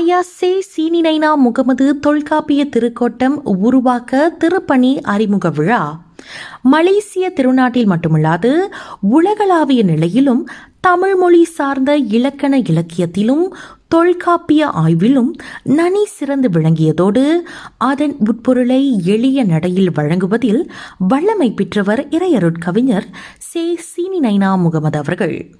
ஐயாசே சீனினைனா முகமது தொல்காப்பிய திருக்கோட்டம் உருவாக்க திருப்பணி அறிமுக விழா. மலேசிய திருநாட்டில் மட்டுமல்லாது உலகளாவிய நிலையிலும் தமிழ் மொழி சார்ந்த இலக்கண இலக்கியத்திலும் தொல்காப்பிய ஆய்விலும் நனி சிறந்து விளங்கியதோடு அதன் உட்பொருளை எளிய நடையில் வழங்குவதில் வல்லமை பெற்றவர் இறையருட்கவிஞர் சே. சீனி நைனா முகமது அவர்கள்.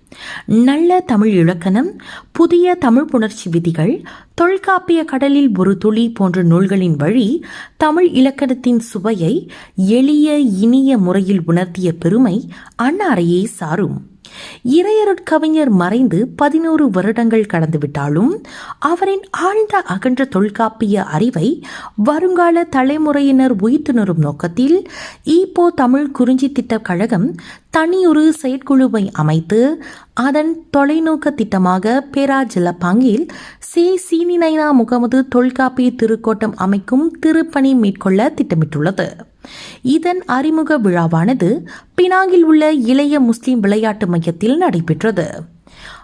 நல்ல தமிழ் இலக்கணம் புதிய தமிழ் புணர்ச்சி விதிகள் தொல்காப்பிய கடலில் ஒரு துளி போன்ற நூல்களின் வழி தமிழ் இலக்கணத்தின் சுவையை எளிய இனிய முறையில் உணர்த்திய பெருமை அன்னாரையே சாரும். இறையருட்கவிஞர் மறைந்து பதினோரு வருடங்கள் கடந்துவிட்டாலும் அவரின் ஆழ்ந்த அகன்ற தொல்காப்பிய அறிவை வருங்கால தலைமுறையினர் உயிர்த்துணரும் நோக்கத்தில் ஈப்போ தமிழ் குறிஞ்சி திட்ட கழகம் தனியொரு செயற்குழுவை அமைத்து அதன் தொலைநோக்க திட்டமாக பேரா ஜலப்பாங்கில் சி. சீனிநைனா முகமது தொல்காப்பிய திருக்கோட்டம் அமைக்கும் திருப்பணி மேற்கொள்ள திட்டமிட்டுள்ளது. இதன் அறிமுக விழாவானது பினாங்கில் உள்ள இளைய முஸ்லிம் விளையாட்டு மையத்தில் நடைபெற்றது.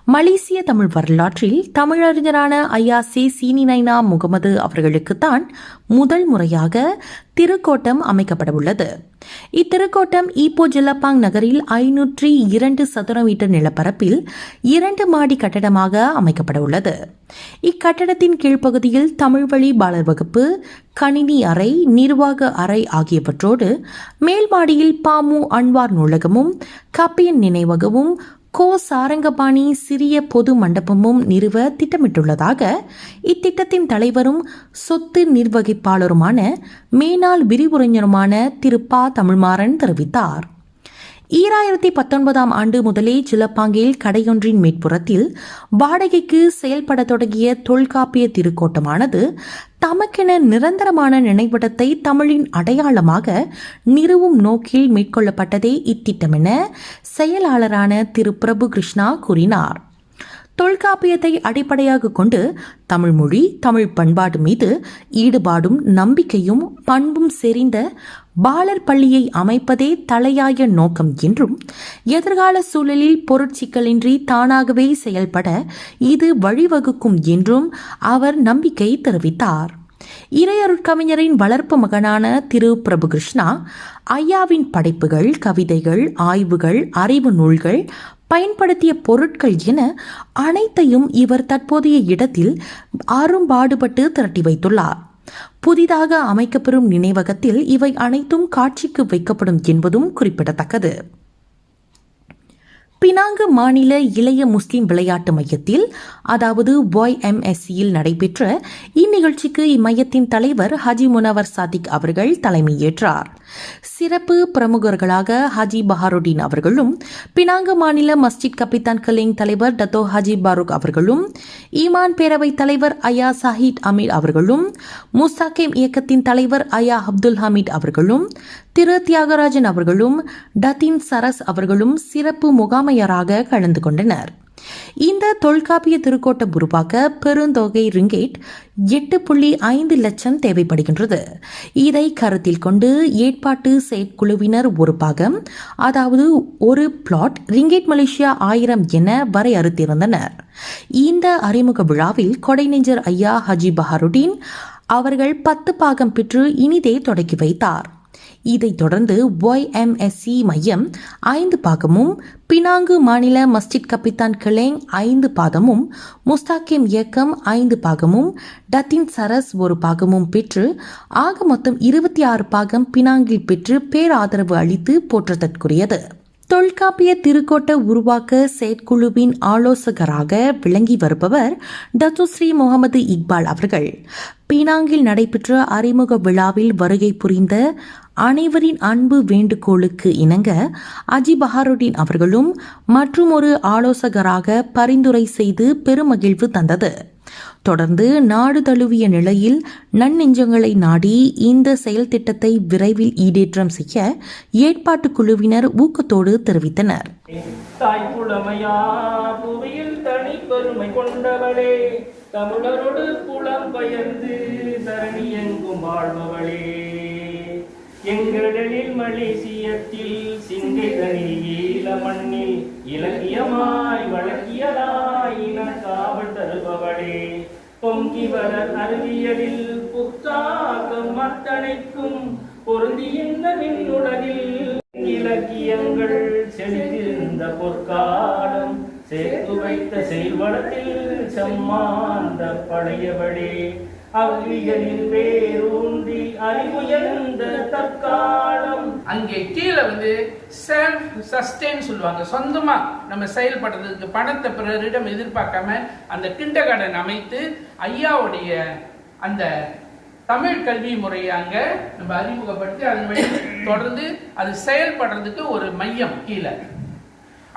மலேசிய தமிழ் வரலாற்றில் தமிழறிஞரான ஐயா சி சீனினைனா முகமது அவர்களுக்குத்தான் முதல் முறையாக திருக்கோட்டம் அமைக்கப்பட உள்ளது இத்திருக்கோட்டம் ஈப்போ ஜெலப்பாங் நகரில் ஐநூற்றி இரண்டு சதுர மீட்டர் நிலப்பரப்பில் இரண்டு மாடி கட்டடமாக அமைக்கப்பட உள்ளது இக்கட்டடத்தின் கீழ்ப்பகுதியில் தமிழ் வழி பாலர் வகுப்பு கணினி அறை நிர்வாக அறை ஆகியவற்றோடு மேல் மாடியில் பாமு அன்வார் நூலகமும் கப்பியன் நினைவகமும் கோ சாரங்கபாணி சிறிய பொது மண்டபமும் நிறுவ திட்டமிட்டுள்ளதாக இத்திட்டத்தின் தலைவரும் சொத்து நிர்வகிப்பாளருமான மேனாள் விரிவுரைஞருமான திரு ப. தமிழ்மாறன் தெரிவித்தார். ஈராயிரத்தி பத்தொன்பதாம் ஆண்டு முதலே சிலப்பாங்கில் கடையொன்றின் மேற்புறத்தில் வாடகைக்கு செயல்பட தொடங்கிய தொல்காப்பிய திருக்கோட்டமானது தமக்கென நிரந்தரமான நினைவிடத்தை தமிழின் அடையாளமாக நிறுவும் நோக்கில் மேற்கொள்ளப்பட்டதே இத்திட்டமென செயலாளரான திரு. பிரபு கிருஷ்ணா கூறினார். தொல்காப்பியத்தை அடிப்படையாக கொண்டு தமிழ் மொழி தமிழ் பண்பாடு மீது ஈடுபாடும் நம்பிக்கையும் பண்பும் செறிந்த பாலர் பள்ளியை அமைப்பதே தலையாய நோக்கம் என்றும் எதிர்கால சூழலில் பொருட்சிக்கலின்றி தானாகவே செயல்பட இது வழிவகுக்கும் என்றும் அவர் நம்பிக்கை தெரிவித்தார். இறையருட்கவிஞரின் வளர்ப்பு மகனான திரு. பிரபுகிருஷ்ணா ஐயாவின் படைப்புகள் கவிதைகள் ஆய்வுகள் அறிவு நூல்கள் பயன்படுத்திய பொருட்கள் என அனைத்தையும் இவர் தற்போதைய இடத்தில் அரும்பாடுபட்டு திரட்டி வைத்துள்ளார். புதிதாக அமைக்கப்பெறும் நினைவகத்தில் இவை அனைத்தும் காட்சிக்கு வைக்கப்படும் என்பதும் குறிப்பிடத்தக்கது. பினாங்கு மாநில இளைய முஸ்லிம் விளையாட்டு மையத்தில் அதாவது ஒய்எம்எஸ்சியில் நடைபெற்ற இந்நிகழ்ச்சிக்கு இம்மையத்தின் தலைவர் ஹஜி முனவர் சாதிக் அவர்கள் தலைமையேற்றார். சிறப்பு பிரமுகர்களாக ஹாஜி பஹாருடீன் அவர்களும் பினாங்கு மாநில மஸ்ஜித் கபித்தான் கலிங் தலைவர் டத்தோ ஹஜி பாரூக் அவர்களும் ஈமான் பேரவை தலைவர் அயா சாஹித் அமீர் அவர்களும் முஸ்தாகிம் இயக்கத்தின் தலைவர் அயா அப்துல் ஹமீத் அவர்களும் திரு தியாகராஜன் அவர்களும் டத்தின் சரஸ் அவர்களும் சிறப்பு முகாமையராக கலந்து கொண்டனர். இந்த தொல்காப்பிய திருக்கோட்டம் உருவாக்க பெருந்தொகை ரிங்கேட் எட்டு புள்ளி ஐந்து லட்சம் தேவைப்படுகின்றது. இதை கருத்தில் கொண்டு ஏற்பாட்டு செயற்குழுவினர் ஒரு பாகம் அதாவது ஒரு பிளாட் ரிங்கேட் மலேசியா ஆயிரம் என வரையறுத்திருந்தனர். இந்த அறிமுக விழாவில் கொடைநெஞ்சர் ஐயா ஹஜி பஹருடீன் அவர்கள் பத்து பாகம் பெற்று இனிதே தொடக்கி வைத்தார். இதைத் தொடர்ந்து ஒய்எம்எஸ்சி மையம் ஐந்து பாகமும் பினாங்கு மாநில மஸ்ஜித் கபித்தான் கிளேங் ஐந்து பாதமும் முஸ்தாக்கிம் இயக்கம் ஐந்து பாகமும் டத்தின் சரஸ் ஒரு பாகமும் பெற்று ஆக மொத்தம் இருபத்தி ஆறு பாகம் பினாங்கில் பெற்று பேராதரவு அளித்து போற்றதற்குரியது. தொல்காப்பிய திருக்கோட்ட உருவாக்க செயற்குழுவின் ஆலோசகராக விளங்கி வருபவர் டத்துஸ்ரீ முகமது இக்பால் அவர்கள். பீனாங்கில் நடைபெற்ற அறிமுக விழாவில் வருகை புரிந்த அனைவரின் அன்பு வேண்டுகோளுக்கு இணங்க அஜி பஹாருடீன் அவர்களும் மற்றும் ஒரு ஆலோசகராக பரிந்துரை செய்து பெருமகிழ்வு தந்தது. தொடர்ந்து நாடு தழுவிய நிலையில் நன்னெஞ்சங்களை நாடி இந்த செயல் திட்டத்தை விரைவில் ஈடேற்றம் செய்ய ஏற்பாட்டு குழுவினர் ஊக்கத்தோடு தெரிவித்தனர். தமிழரோடு புலம் பயந்து தரணி எங்கும் வாழ்பவளே. எங்கடலில் மலேசியத்தில் சிங்கை ஈழ மண்ணில் இலக்கியமாய் வழக்கியதாய் இன காவல் தருபவளே. பொங்கி வர அறிவியலில் புத்தாக்கம் அத்தனைக்கும் பொருந்தியிருந்த விண்ணுலகில் இலக்கியங்கள் செழித்திருந்த பொற்காலம் சேர்த்து வைத்த செல்வளத்தில் செம்மாந்த பழையவளே. அவ்வியலில் பேரூன்றி அறிவுயர்ந்த தற்காலம். அங்கே கீழே வந்து செல்ஃப் சஸ்டெயின் சொல்லுவாங்க. சொந்தமா நம்ம செயல்படுறதுக்கு பணத்தை பிறரிடம் எதிர்பார்க்காம அந்த கிண்டகார்டன் அமைத்து ஐயாவுடைய அந்த தமிழ் கல்வி முறையை அங்கே நம்ம அறிமுகப்படுத்தி அதன் வழி தொடர்ந்து அது செயல்படுறதுக்கு ஒரு மையம் கீழே.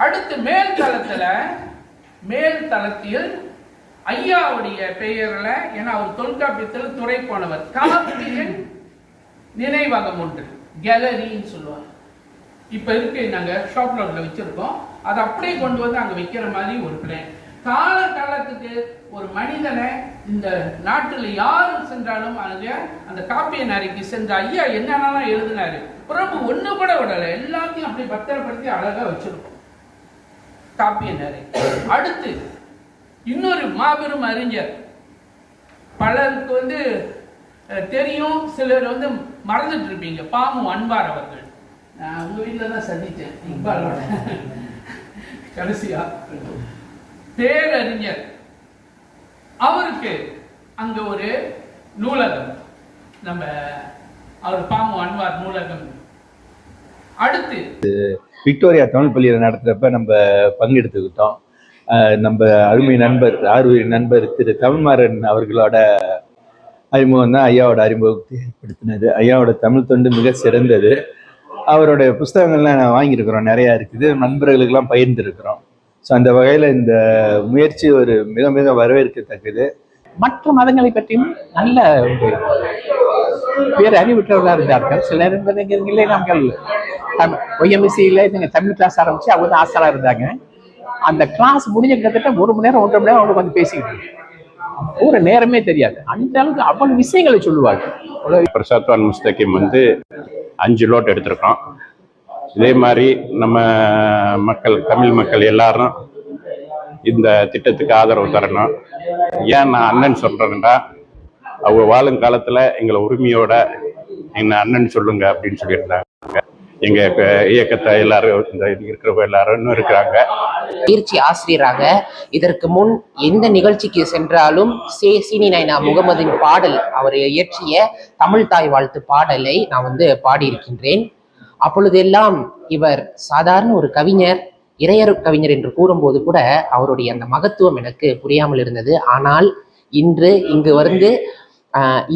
அடுத்து மேல் தளத்தில் மேல் தளத்தில் ஐயாவுடைய பெயர்ல ஏன்னா அவர் தொல்காப்பியத்தில் துறை போனவர் காப்பியன் நினைவகம் ஒன்று. கேலரின்னு சொல்லுவாங்க. இப்போ இருக்கு நாங்க ஷாப் ரோட்ல வச்சிருக்கோம். அதை அப்படியே கொண்டு வந்து அங்க வைக்கிற மாதிரி ஒரு பிளான் கால காலத்துக்கு ஒரு மனிதனை இந்த நாட்டில் யாரு சென்றாலும் அங்கே அந்த காப்பிய நரைக்கு சென்ற ஐயா என்னென்னலாம் எழுதினாரு? பிரபு ஒண்ணு கூட விடல. எல்லாத்தையும் அப்படி பத்திரப்படுத்தி அழகா வச்சிருக்கோம். காப்பிய நரை அடுத்து இன்னொரு மாபெரும் அறிஞர். பலருக்கு வந்து தெரியும் சிலர் வந்து மறந்துட்டு இருப்பீங்க பாமு அன்பார் அவர்கள். நான் உங்க வீட்டில் தான் சந்தித்தேன். இக்பாலோட. கடைசியா. பேரறிஞர். அவருக்கு அங்க ஒரு நூலகம். நம்ம அவர் பாமு அன்வார் நூலகம். அடுத்து. விக்டோரியா தமிழ் பள்ளியில் நடத்துறப்ப நம்ம பங்கெடுத்துக்கிட்டோம். நம்ம அருமை நண்பர் ஆர்வரி நண்பர் திரு தமிழ்மாறன் அவர்களோட அறிமுகம் தான் ஐயாவோட அறிமுகத்தை ஏற்படுத்தினது. ஐயாவோட தமிழ் தொண்டு மிக சிறந்தது. அவருடைய புஸ்தகங்கள்லாம் நான் வாங்கியிருக்கிறோம். நிறையா இருக்குது. நண்பர்களுக்கெல்லாம் பகிர்ந்துருக்கிறோம். ஸோ அந்த வகையில் இந்த முயற்சி ஒரு மிக மிக வரவேற்கத்தக்கது. மற்ற மதங்களை பற்றியும் நல்ல ஒரு பேர் அறிவிட்டவர்களாக இருந்தார்கள். சில நேரங்களிலே நாங்கள் ஒய்எம்எஸ்சியில் நீங்கள் தமிழ் கிளாஸ் ஆரம்பித்து அவங்க தான் ஆசலாக இருந்தாங்க. அந்த கிளாஸ் முடிஞ்ச கிட்டத்தட்ட ஒரு மணி நேரம் ஒன்றரை மணி நேரம் அவங்க வந்து பேசிக்கிட்டு ஒரு நேரமே தெரியாது. அந்த அளவுக்கு அவ்வளவு விஷயங்களை சொல்லுவாங்க. பிரசாத்வான் முஸ்தகிம் வந்து அஞ்சு லோட் எடுத்திருக்கோம் இதே மாதிரி நம்ம மக்கள் தமிழ் மக்கள் எல்லாரும் இந்த திட்டத்துக்கு ஆதரவு தரணும். ஏன் நான் அண்ணன் சொல்றேன்னா அவங்க வாழும் காலத்துல எங்களை உரிமையோட என்ன அண்ணன் சொல்லுங்க அப்படின்னு சொல்லியிருந்தாங்க. எங்க இயக்கத்தை எல்லாரும் இந்த இருக்கிறவங்க எல்லாரும் இன்னும் இருக்கிறாங்க. பயிற்சி ஆசிரியராக இதற்கு முன் எந்த நிகழ்ச்சிக்கு சென்றாலும் சே சீனி நைனா முகமதின் பாடல் அவர் இயற்றிய தமிழ் தாய் வாழ்த்து பாடலை நான் வந்து பாடியிருக்கின்றேன். அப்பொழுதெல்லாம் இவர் சாதாரண ஒரு கவிஞர் இறையர் கவிஞர் என்று கூறும்போது கூட அவருடைய அந்த மகத்துவம் எனக்கு புரியாமல் இருந்தது. ஆனால் இன்று இங்கு வந்து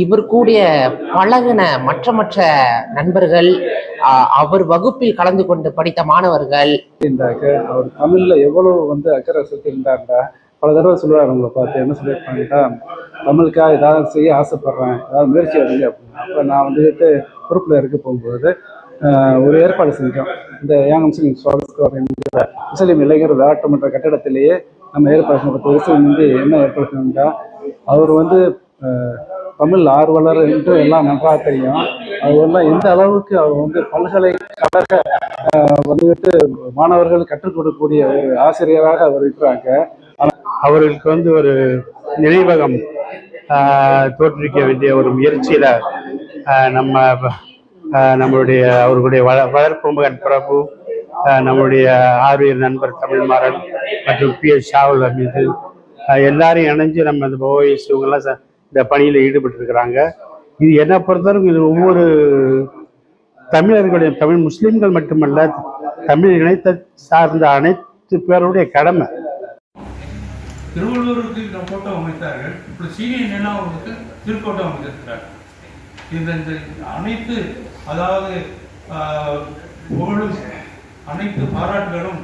இவர் கூடிய பழகின மற்ற மற்ற நண்பர்கள் அவர் வகுப்பில் கலந்து கொண்டு படித்த மாணவர்கள். அவர் தமிழ்ல எவ்வளவு வந்து அக்கறை செலுத்தியிருந்தாருண்டா பல தடவை சொல்லுவார் உங்களை பார்த்து என்ன சொல்லியிருப்பாங்கடா தமிழுக்காக ஏதாவது செய்ய ஆசைப்படுறேன் ஏதாவது முயற்சி எடுங்க அப்படின்னு. அப்போ நான் வந்துட்டு பொறுப்பில் இருக்க போகும்போது ஒரு ஏற்பாடு செஞ்சோம். இந்த யாங் முஸ்லீம் சுவாகஸ்கோர் என்கிற முஸ்லீம் இளைஞர் விளையாட்டு மன்ற கட்டிடத்திலேயே நம்ம ஏற்பாடு செஞ்ச பத்து வருஷம் என்ன ஏற்பாடு அவர் வந்து தமிழ் ஆர்வலர் என்று எல்லாம் நன்றாக தெரியும். அவரெல்லாம் எந்த அளவுக்கு அவர் வந்து பல்கலைக்கழக வந்துவிட்டு மாணவர்கள் கற்றுக் கொடுக்கக்கூடிய ஒரு ஆசிரியராக அவர் இருக்கிறாங்க. அவர்களுக்கு வந்து ஒரு நினைவகம் தோற்றுவிக்க வேண்டிய ஒரு முயற்சியில நம்ம நம்மளுடைய அவர்களுடைய வள வளர்ப்பு மகன் பிரபு நம்மளுடைய ஆர்வியர் நண்பர் தமிழ்மாறன் மற்றும் பி எஸ் ஷாவுல் மீது எல்லாரையும் இணைஞ்சு நம்ம இந்த ஓஎஸ் இவங்கெல்லாம் இந்த பணியில் ஈடுபட்டு இருக்கிறாங்க இது என்ன பொறுத்தவரைக்கும் இது ஒவ்வொரு தமிழர்களுடைய தமிழ் முஸ்லீம்கள் மட்டுமல்ல தமிழ் இணைத்த சார்ந்த அனைத்து பேருடைய கடமை. திருவள்ளூருக்கு இந்த கோட்டை அமைத்தார்கள். இப்படி சீனியர் நிலாவுக்கு திருக்கோட்டம் அமைத்திருக்கிறார். இந்த இந்த அனைத்து அதாவது புகழும் அனைத்து பாராட்டுகளும்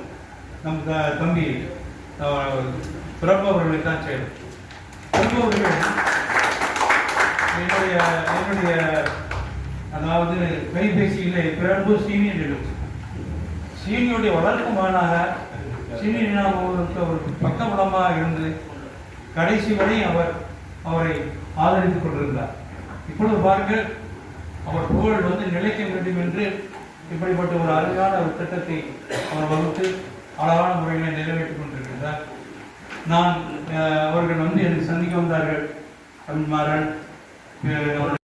நம் தம்பி ஆஹ், தான் சேரும். பிறப்பவர்கள் என்னுடைய என்னுடைய அதாவது கைபேசியிலே பிரபு சீனியர் எழுத்து சீனியுடைய வளர்ப்பு மகனாக சீனியர் அவருக்கு ஒரு பக்கபலமாக இருந்து கடைசி வரை அவர் அவரை ஆதரித்துக் கொண்டிருந்தார். இப்பொழுது பாருங்கள் அவர் புகழ் வந்து நிலைக்க வேண்டும் என்று இப்படிப்பட்ட ஒரு அருமையான ஒரு திட்டத்தை அவர் வகுத்து அழகான முறையில் நிறைவேற்றிக் கொண்டிருக்கின்றார் நான் அஹ், அவர்கள் வந்து என்னை சந்திக்க வந்தார்கள். Yeah.